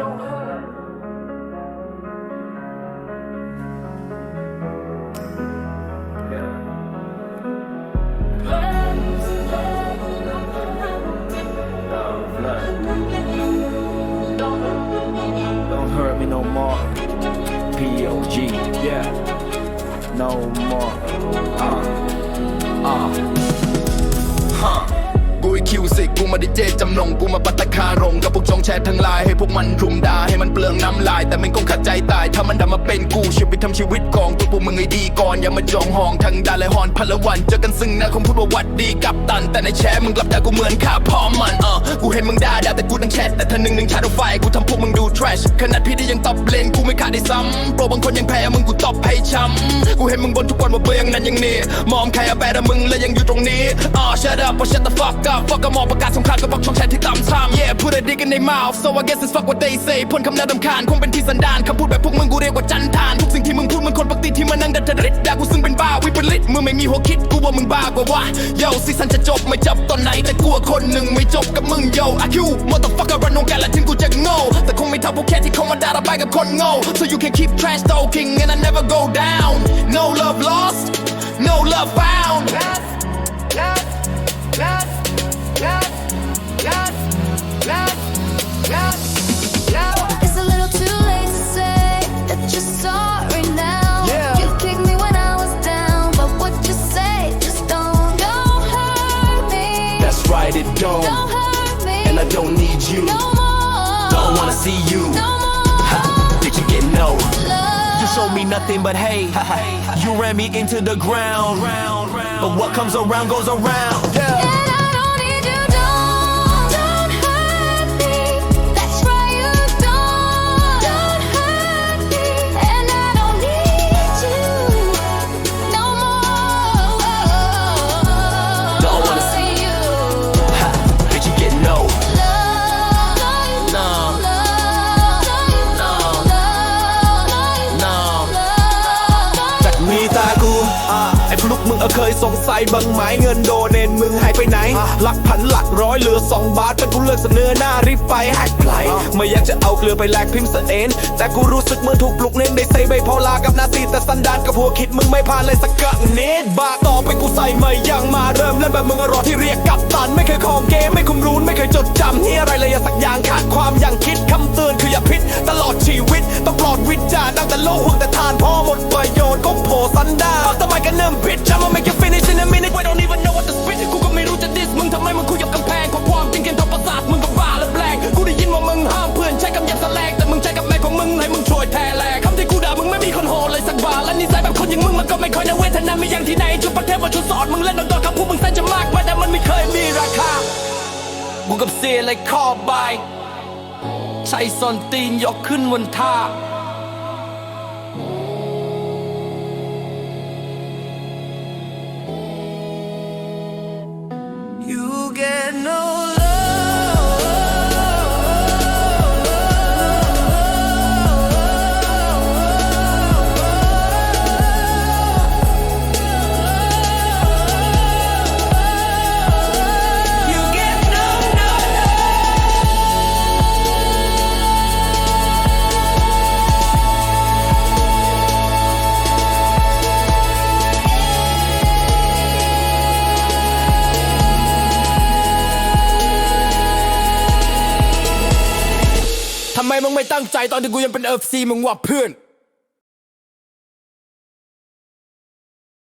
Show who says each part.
Speaker 1: Don't hurt me no more. P.O.G. Yeah. No more. Uh. Uh.
Speaker 2: มาดิเจจำนงกูมาปัตตคารงกับพวกจงแชททั้งไลายให้พวกมันรุมด่าให้มันเปลืองน้ำลาย แต่มันคงขัดใจ นมาเป็นกูชีวิตทำชีวิตของตัวพวกมึงให้ดีก่อน อย่ามาจองห้องทั้งดาและฮอนพละวัน เจอกันซึ่งหน้าคงพูดว่าวัดดีกับตัน แต่ในแชทมึงกลับด่ากูเหมือนข้าพ่อมันเออกูเห็นมึงด่าด่าแต่กูตั้งแชทแต่ถ้าหนึ่งหนึ่งชาร์จไฟกูทำพวกมึงดู trash ขนาดพี่ที่ยังตอบเลนกูไม่ขาดได้ซ้ำโปรบางคนยังแพ้มึงกูตอบให้ช้ำกูเห็นมึงบนทุกวันว่าเบื่อย่างนั้นย่างนี้มองใครเอาแปแต่มึงแล้วยังอยู่ตรงนี้อ่า shut up or shut the fuck up fuck ก็มองประกาศสงครามกับพวกช่องแชทที่ต่ำช้ำ yeah put a dick in their mouth so I guess it's fuck what they say พ่นคำน่ารำคาญคงเป็นที่สันดานคำพูดแบบพวกมึงกูเรียกว่าจันทานทุกสิ่งที่มึงพูดมึงคนปกติที่มานั่งดัดจริตด่ากูซึ่งเป็นบ้าวิปริตมึงไม่มีหัวคิดกูว่ามึงบ้ากว่าวะ yo ซีซันจะจบไม่จบตอนไหนแต่กลัวคนหนึ่งไม่จบกับมึง yo I you motherfucker รันวงการและถึงกูจะโง่แต่คงไม่เท่าพวกแค่ที่เข้ามาด่าระบายกับคนโง่ so you can keep trash talking and I never go down no love lost no love found
Speaker 3: don't
Speaker 2: need you
Speaker 3: no more.
Speaker 2: don't wanna see you
Speaker 3: No more.
Speaker 2: did you get no
Speaker 3: love.
Speaker 4: You showed me nothing but hate. You ran me into the ground. But what comes around goes around.
Speaker 3: And
Speaker 4: ไอ้พลุกมึงเอาเคยสงสัยบังไหมเงินโดเนนมึงหายไปไหน หลักพันหลักร้อยเหลือสองบาทจนกูเลิกเสนอหน้ารีบไปแฮกไพลไม่อยากจะเอาเกลือไปแลกพิมพ์เสเอนแต่กูรู้สึกเหมือนถูกปลุกเน้นได้ใส่ใบโพลากับหนาตีแต่สันดานกับหัวคิดมึงไม่ผ่านเลยสักกะเนตบาต่อไปกูใส่ไม่ยังมาเริ่มเล่นแบบมึงอรอที่เรียกกับตัน ไม่เคยของเกมไม่คุมรู้ไม่เคยจดจำนี่อะไรเลยสักอย่างขาดความยังคิดคำเตือนคืออย่าพิษตลอดชีวิตต้องปลอด ชน์ก็โผสันดานปักทำไมกันเนิ่มพิษ I'ma make you finish in a minute I don't even know what to spit กูก็ไม่รู้จะดิสมึงทำไมมึงคุยกับกำแพงของความจริงเกินทางประสาทมึงก็บ้าและแปลงกูได้ยินว่ามึงห้ามเพื่อนใช้คำหยาบแสลงแต่มึงใช้กับแม่ของมึงให้มึงช่วยแทนแหลกคำที่กูด่ามึงไม่มีคนโหเลยสักบาทและนิสัยแบบคนอย่างมึงมันก็ไม่ค่อยน่าเวทนาไม่อย่างที่ไหนชุดประเทศว่าชุดสอนมึงเล่นดนๆคำพูดมึงแสนจะมากมายแต่มันไม่เคยมีราคากูกับเสียเลยคอบายใช้ซอนตีนยกขึ้นบนท่า get no ไมมึงไม่ตั้งใจตอนที่กูยังเป็นเอฟซีมึงวะเพื่อน